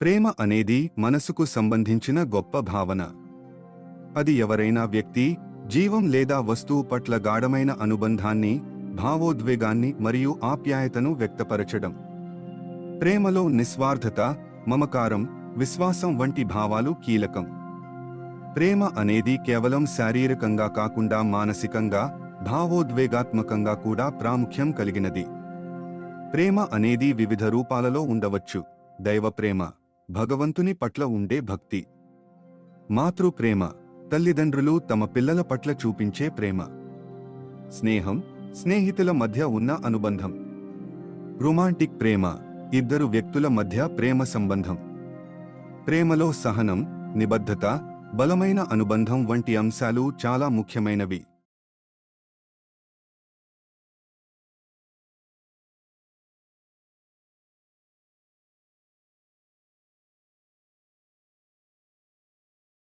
ప్రేమ అనేది మనసుకు సంబంధించిన గొప్ప భావన. అది ఎవరైనా వ్యక్తి జీవం లేదా వస్తువు పట్ల గాఢమైన అనుబంధాన్ని భావోద్వేగాన్ని మరియు ఆప్యాయతను వ్యక్తపరచడం. ప్రేమలో నిస్వార్థత మమకారం విశ్వాసం వంటి భావాలు కీలకం. ప్రేమ అనేది కేవలం శారీరకంగా కాకుండా మానసికంగా భావోద్వేగాత్మకంగా కూడా ప్రాముఖ్యం కలిగినది. ప్రేమ అనేది వివిధ రూపాలలో ఉండవచ్చు. దైవ ప్రేమ భగవంతుని పట్ల ఉండే భక్తి. మాతృ ప్రేమ తల్లిదండ్రులు తమ పిల్లల పట్ల చూపించే ప్రేమ. స్నేహం స్నేహితుల మధ్య ఉన్న అనుబంధం. రొమాంటిక్ ప్రేమ ఇద్దరు వ్యక్తుల మధ్య ప్రేమ సంబంధం. ప్రేమలో సహనం నిబద్ధత బలమైన అనుబంధం వంటి అంశాలు చాలా ముఖ్యమైనవి.